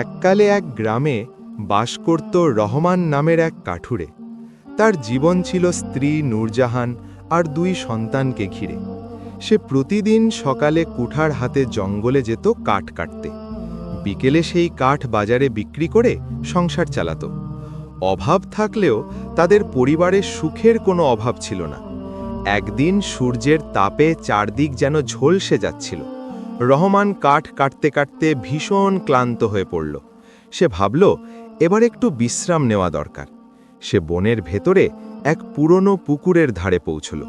এককালে এক গ্রামে বাস করত রহমান নামের এক কাঠুরে। তার জীবন ছিল স্ত্রী নূরজাহান আর দুই সন্তানকে ঘিরে। সে প্রতিদিন সকালে কুঠার হাতে জঙ্গলে যেত কাঠ কাটতে। বিকেলে সেই কাঠ বাজারে বিক্রি করে সংসার চালাত। অভাব থাকলেও তাদের পরিবারের সুখের কোনো অভাব ছিল না। একদিন সূর্যের তাপে চারদিক যেন ঝলসে যাচ্ছিল। রহমান কাঠ কাটতে কাটতে ভীষণ ক্লান্ত হয়ে পড়ল। সে ভাবল, এবার একটু বিশ্রাম নেওয়া দরকার। সে বনের ভেতরে এক পুরনো পুকুরের ধারে পৌঁছল।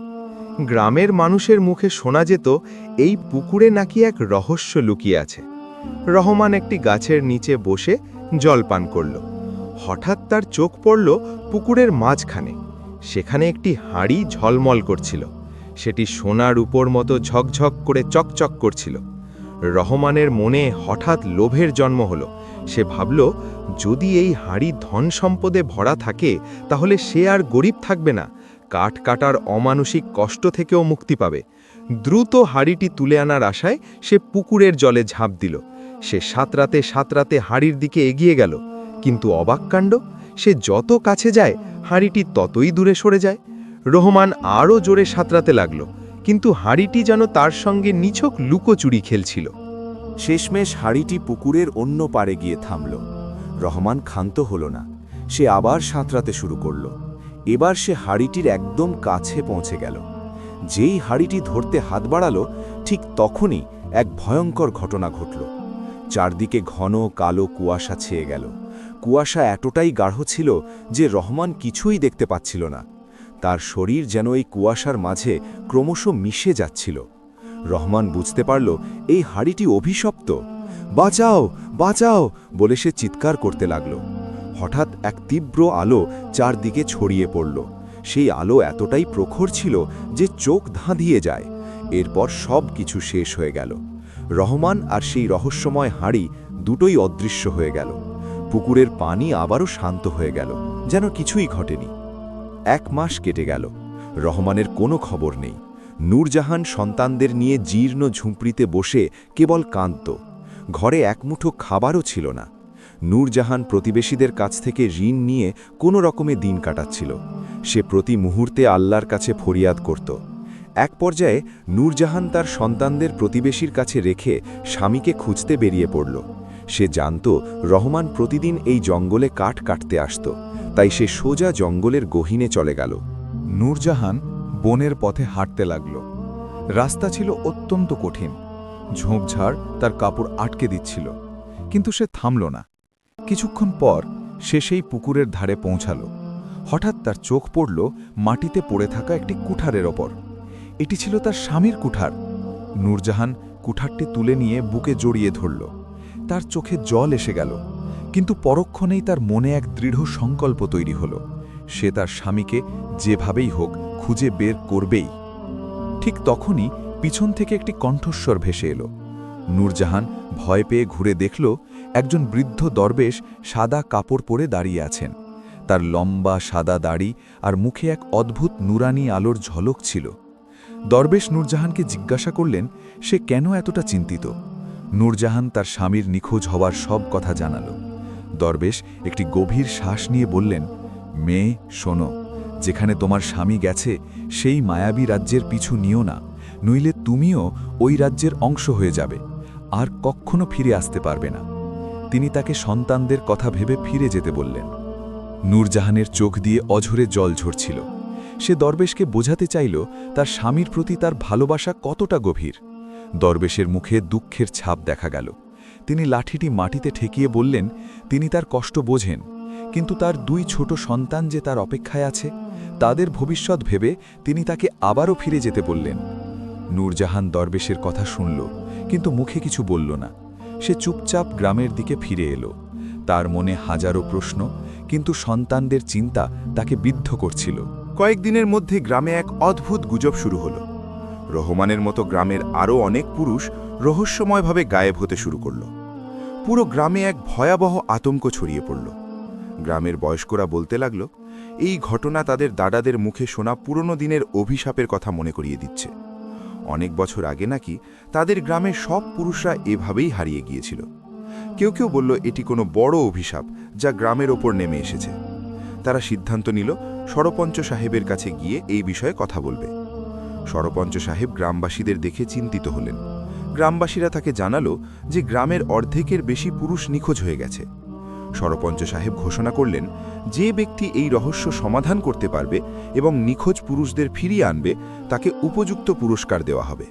গ্রামের মানুষের মুখে শোনা যেত, এই পুকুরে নাকি এক রহস্য লুকিয়ে আছে। রহমান একটি গাছের নিচে বসে জল পান করল। হঠাৎ তার চোখ পড়ল পুকুরের মাঝখানে। সেখানে একটি হাঁড়ি ঝলমল করছিল। সেটি সোনার উপর মতো ঝকঝক করে চকচক করছিল। রহমানের মনে হঠাৎ লোভের জন্ম হলো। সে ভাবল, যদি এই হাঁড়ি ধন সম্পদে ভরা থাকে, তাহলে সে আর গরিব থাকবে না। কাঠ কাটার অমানসিক কষ্ট থেকেও মুক্তি পাবে। দ্রুত হাঁড়িটি তুলে আনার আশায় সে পুকুরের জলে ঝাঁপ দিল। সে সাঁতরাতে সাঁতরাতে হাঁড়ির দিকে এগিয়ে গেল। কিন্তু অবাক কাণ্ড, সে যত কাছে যায়, হাঁড়িটি ততই দূরে সরে যায়। রহমান আরও জোরে সাঁতরাতে লাগল। কিন্তু হাঁড়িটি যেন তার সঙ্গে নিছক লুকোচুরি খেলছিল। শেষমেশ হাড়িটি পুকুরের অন্য পারে গিয়ে থামল। রহমান ক্ষান্ত হল না। সে আবার সাঁতরাতে শুরু করল। এবার সে হাড়িটির একদম কাছে পৌঁছে গেল। যেই হাড়িটি ধরতে হাত বাড়ালো, ঠিক তখনই এক ভয়ঙ্কর ঘটনা ঘটল। চারদিকে ঘন কালো কুয়াশা ছেয়ে গেল। কুয়াশা এতটাই গাঢ় ছিল যে রহমান কিছুই দেখতে পাচ্ছিল না। তার শরীর যেন এই কুয়াশার মাঝে ক্রমশ মিশে যাচ্ছিল। রহমান বুঝতে পারল, এই হাড়িটি অভিশপ্ত। বাঁচাও বাঁচাও বলে সে চিৎকার করতে লাগল। হঠাৎ এক তীব্র আলো চারদিকে ছড়িয়ে পড়ল। সেই আলো এতটাই প্রখর ছিল যে চোখ ধাঁধিয়ে যায়। এরপর সব কিছু শেষ হয়ে গেল। রহমান আর সেই রহস্যময় হাড়ি দুটোই অদৃশ্য হয়ে গেল। পুকুরের পানি আবারও শান্ত হয়ে গেল। যেন কিছুই ঘটেনি। এক মাস কেটে গেল। রহমানের কোনো খবর নেই। নূরজাহান সন্তানদের নিয়ে জীর্ণ ঝুঁপড়িতে বসে কেবল কাঁদত। ঘরে একমুঠো খাবারও ছিল না। নূরজাহান প্রতিবেশীদের কাছ থেকে ঋণ নিয়ে কোনো রকমে দিন কাটাচ্ছিল। সে প্রতি মুহূর্তে আল্লাহর কাছে ফরিয়াদ করত। এক পর্যায়ে নূরজাহান তার সন্তানদের প্রতিবেশীর কাছে রেখে স্বামীকে খুঁজতে বেরিয়ে পড়ল। সে জানত রহমান প্রতিদিন এই জঙ্গলে কাঠ কাটতে আসত, তাই সে সোজা জঙ্গলের গহীনে চলে গেল। নূরজাহান বনের পথে হাঁটতে লাগল। রাস্তা ছিল অত্যন্ত কঠিন। ঝোপঝাড় তার কাপড় আটকে দিচ্ছিল, কিন্তু সে থামল না। কিছুক্ষণ পর সে সেই পুকুরের ধারে পৌঁছাল। হঠাৎ তার চোখ পড়ল মাটিতে পড়ে থাকা একটি কুঠারের ওপর। এটি ছিল তার স্বামীর কুঠার। নূরজাহান কুঠারটি তুলে নিয়ে বুকে জড়িয়ে ধরল। তার চোখে জল এসে গেল, কিন্তু পরক্ষণেই তার মনে এক দৃঢ় সংকল্প তৈরি হল। সে তার স্বামীকে যেভাবেই হোক খুঁজে বের করবেই। ঠিক তখনই পিছন থেকে একটি কণ্ঠস্বর ভেসে এলো। নূরজাহান ভয় পেয়ে ঘুরে দেখল, একজন বৃদ্ধ দরবেশ সাদা কাপড় পরে দাঁড়িয়ে আছেন। তার লম্বা সাদা দাড়ি আর মুখে এক অদ্ভুত নুরানি আলোর ঝলক ছিল। দরবেশ নূরজাহানকে জিজ্ঞাসা করলেন, সে কেন এতটা চিন্তিত? নূরজাহান তার স্বামীর নিখোঁজ হওয়ার সব কথা জানাল। দরবেশ একটি গভীর শ্বাস নিয়ে বললেন, মেয়ে, শোনো, যেখানে তোমার স্বামী গেছে, সেই মায়াবী রাজ্যের পিছু নিও না, নইলে তুমিও ওই রাজ্যের অংশ হয়ে যাবে, আর কখনো ফিরে আসতে পারবে না। তিনি তাকে সন্তানদের কথা ভেবে ফিরে যেতে বললেন। নূরজাহানের চোখ দিয়ে অঝরে জল ঝরছিল। সে দরবেশকে বোঝাতে চাইল, তার স্বামীর প্রতি তার ভালোবাসা কতটা গভীর। দরবেশের মুখে দুঃখের ছাপ দেখা গেল। তিনি লাঠিটি মাটিতে ঠেকিয়ে বললেন, তিনি তার কষ্ট বোঝেন, কিন্তু তার দুই ছোট সন্তান যে তার অপেক্ষায় আছে, তাদের ভবিষ্যৎ ভেবে তিনি তাকে আবারও ফিরে যেতে বললেন। নূরজাহান দরবেশের কথা শুনল, কিন্তু মুখে কিছু বলল না। সে চুপচাপ গ্রামের দিকে ফিরে এলো। তার মনে হাজারো প্রশ্ন, কিন্তু সন্তানদের চিন্তা তাকে বিদ্ধ করছিল। কয়েকদিনের মধ্যে গ্রামে এক অদ্ভুত গুজব শুরু হলো। রহমানের মতো গ্রামের আরও অনেক পুরুষ রহস্যময়ভাবে গায়েব হতে শুরু করল। পুরো গ্রামে এক ভয়াবহ আতঙ্ক ছড়িয়ে পড়ল। গ্রামের বয়স্করা বলতে লাগল, এই ঘটনা তাদের দাদাদের মুখে শোনা পুরনো দিনের অভিশাপের কথা মনে করিয়ে দিচ্ছে। অনেক বছর আগে নাকি তাদের গ্রামের সব পুরুষরা এভাবেই হারিয়ে গিয়েছিল। কেউ কেউ বলল, এটি কোনো বড় অভিশাপ যা গ্রামের ওপর নেমে এসেছে। তারা সিদ্ধান্ত নিল, সরপঞ্চ সাহেবের কাছে গিয়ে এই বিষয়ে কথা বলবে। সরপঞ্চ সাহেব গ্রামবাসীদের দেখে চিন্তিত হলেন। গ্রামবাসীরা তাকে জানালো যে গ্রামের অর্ধেকের বেশি পুরুষ নিখোঁজ হয়ে গেছে। সরপঞ্চ সাহেব ঘোষণা করলেন, যে ব্যক্তি এই রহস্য সমাধান করতে পারবে এবং নিখোঁজ পুরুষদের ফিরিয়ে আনবে, তাকে উপযুক্ত পুরস্কার দেওয়া হবে।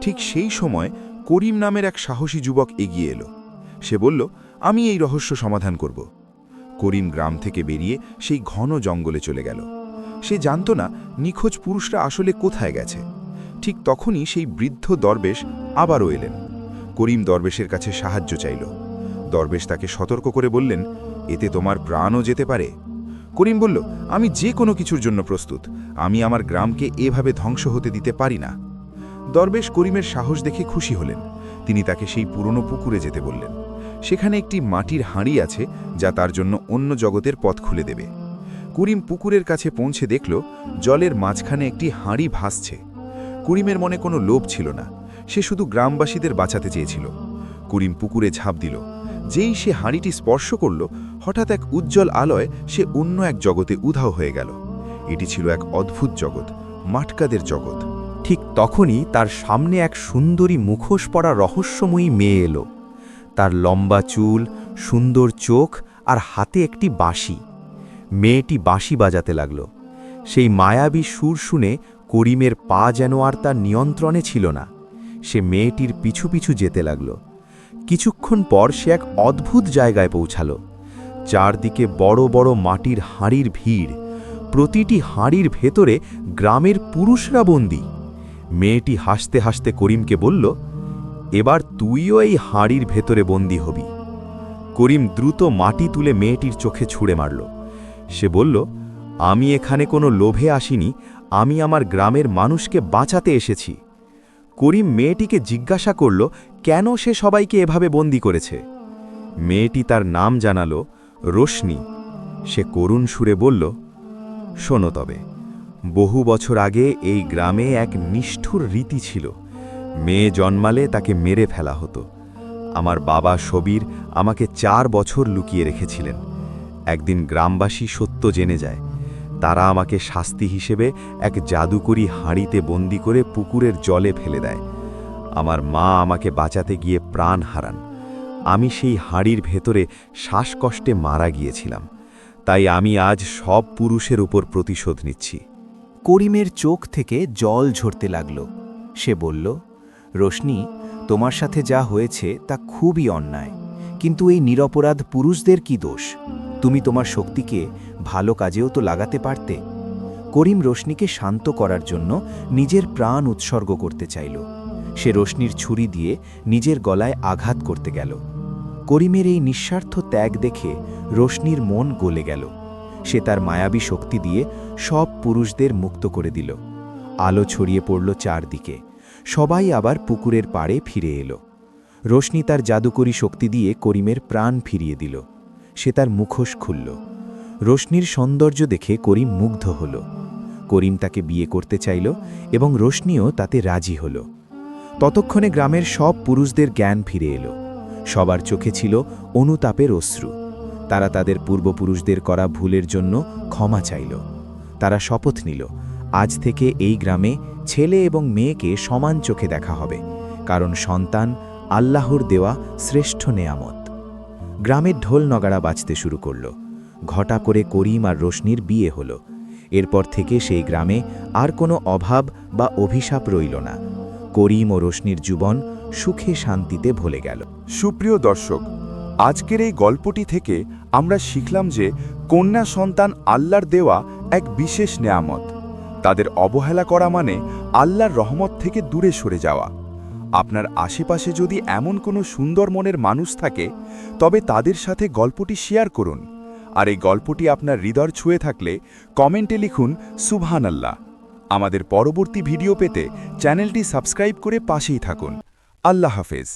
ঠিক সেই সময় করিম নামের এক সাহসী যুবক এগিয়ে এলো। সে বলল, আমি এই রহস্য সমাধান করব। করিম গ্রাম থেকে বেরিয়ে সেই ঘন জঙ্গলে চলে গেল। সে জানত না নিখোঁজ পুরুষরা আসলে কোথায় গেছে। ঠিক তখনই সেই বৃদ্ধ দরবেশ আবারও এলেন। করিম দরবেশের কাছে সাহায্য চাইল। দরবেশ তাকে সতর্ক করে বললেন, এতে তোমার প্রাণও যেতে পারে। করিম বলল, আমি যে কোনো কিছুর জন্য প্রস্তুত। আমি আমার গ্রামকে এভাবে ধ্বংস হতে দিতে পারি না। দরবেশ করিমের সাহস দেখে খুশি হলেন। তিনি তাকে সেই পুরনো পুকুরে যেতে বললেন। সেখানে একটি মাটির হাঁড়ি আছে যা তার জন্য অন্য জগতের পথ খুলে দেবে। করিম পুকুরের কাছে পৌঁছে দেখল জলের মাঝখানে একটি হাঁড়ি ভাসছে। করিমের মনে কোনো লোভ ছিল না, সে শুধু গ্রামবাসীদের বাঁচাতে চেয়েছিল। করিম পুকুরে ঝাঁপ দিল। যেই সে হাঁড়িটি স্পর্শ করল, হঠাৎ এক উজ্জ্বল আলয় সে অন্য এক জগতে উধাও হয়ে গেল। এটি ছিল এক অদ্ভুত জগৎ, মাটকাদের জগৎ। ঠিক তখনই তার সামনে এক সুন্দরী মুখোশ পরা রহস্যময়ী মেয়ে এলো। তার লম্বা চুল, সুন্দর চোখ আর হাতে একটি বাঁশি। মেয়েটি বাঁশি বাজাতে লাগল। সেই মায়াবী সুর শুনে করিমের পা যেন আর তার নিয়ন্ত্রণে ছিল না। সে মেয়েটির পিছু পিছু যেতে লাগল। কিছুক্ষণ পর সে এক অদ্ভুত জায়গায় পৌঁছালো। চারদিকে বড় বড় মাটির হাঁড়ির ভিড়। প্রতিটি হাঁড়ির ভেতরে গ্রামের পুরুষরা বন্দী। মেয়েটি হাসতে হাসতে করিমকে বলল, এবার তুইও এই হাঁড়ির ভেতরে বন্দী হবি। করিম দ্রুত মাটি তুলে মেয়েটির চোখে ছুঁড়ে মারল। সে বলল, আমি এখানে কোনো লোভে আসিনি, আমি আমার গ্রামের মানুষকে বাঁচাতে এসেছি। করিম মেয়েটিকে জিজ্ঞাসা করল, কেন সে সবাইকে এভাবে বন্দি করেছে? মেয়েটি তার নাম জানালো, রোশনি। সে করুণ সুরে বলল, শোনো তবে, বহু বছর আগে এই গ্রামে এক নিষ্ঠুর রীতি ছিল। মেয়ে জন্মালে তাকে মেরে ফেলা হতো। আমার বাবা সবির আমাকে চার বছর লুকিয়ে রেখেছিলেন। একদিন গ্রামবাসী সত্য জেনে যায়। তারা আমাকে শাস্তি হিসেবে এক জাদুকরি হাঁড়িতে বন্দি করে পুকুরের জলে ফেলে দেয়। আমার মা আমাকে বাঁচাতে গিয়ে প্রাণ হারান। আমি সেই হাঁড়ির ভেতরে শ্বাসকষ্টে মারা গিয়েছিলাম। তাই আমি আজ সব পুরুষের উপর প্রতিশোধ নিচ্ছি। করিমের চোখ থেকে জল ঝরতে লাগল। সে বলল, রোশনি, তোমার সাথে যা হয়েছে তা খুবই অন্যায়। কিন্তু এই নিরপরাধ পুরুষদের কি দোষ? তুমি তোমার শক্তিকে ভালো কাজেও তো লাগাতে পারতে। করিম রোশনিকে শান্ত করার জন্য নিজের প্রাণ উৎসর্গ করতে চাইল। সে রোশনির ছুরি দিয়ে নিজের গলায় আঘাত করতে গেল। করিমের এই নিঃস্বার্থ ত্যাগ দেখে রোশনির মন গলে গেল। সে তার মায়াবী শক্তি দিয়ে সব পুরুষদের মুক্ত করে দিল। আলো ছড়িয়ে পড়ল চারদিকে। সবাই আবার পুকুরের পাড়ে ফিরে এলো। রোশনি তার জাদুকরী শক্তি দিয়ে করিমের প্রাণ ফিরিয়ে দিল। সে তার মুখোশ খুলল। রোশনির সৌন্দর্য দেখে করিম মুগ্ধ হল। করিম তাকে বিয়ে করতে চাইল এবং রোশনিও তাতে রাজি হল। ততক্ষণে গ্রামের সব পুরুষদের জ্ঞান ফিরে এলো। সবার চোখে ছিল অনুতাপের অশ্রু। তারা তাদের পূর্বপুরুষদের করা ভুলের জন্য ক্ষমা চাইল। তারা শপথ নিল, আজ থেকে এই গ্রামে ছেলে এবং মেয়েকে সমান চোখে দেখা হবে, কারণ সন্তান আল্লাহর দেওয়া শ্রেষ্ঠ নেয়ামত। গ্রামের ঢোল নগাড়া বাজতে শুরু করল। ঘটা করে করিম আর রোশনির বিয়ে হল। এরপর থেকে সেই গ্রামে আর কোনো অভাব বা অভিশাপ রইল না। করিম ও রোশনির জীবন সুখে শান্তিতে ভলে গেল। সুপ্রিয় দর্শক, আজকের এই গল্পটি থেকে আমরা শিখলাম যে কন্যা সন্তান আল্লাহর দেওয়া এক বিশেষ নেয়ামত। তাদের অবহেলা করা মানে আল্লাহর রহমত থেকে দূরে সরে যাওয়া। আপনার আশেপাশে যদি এমন কোনো সুন্দর মনের মানুষ থাকে, তবে তাদের সাথে গল্পটি শেয়ার করুন। আর এই গল্পটি আপনার হৃদয় ছুঁয়ে থাকলে কমেন্টে লিখুন সুবহান আল্লাহ আমাদের পরবর্তী ভিডিও পেতে চ্যানেলটি সাবস্ক্রাইব করে পাশেই থাকুন। আল্লাহ হাফেজ।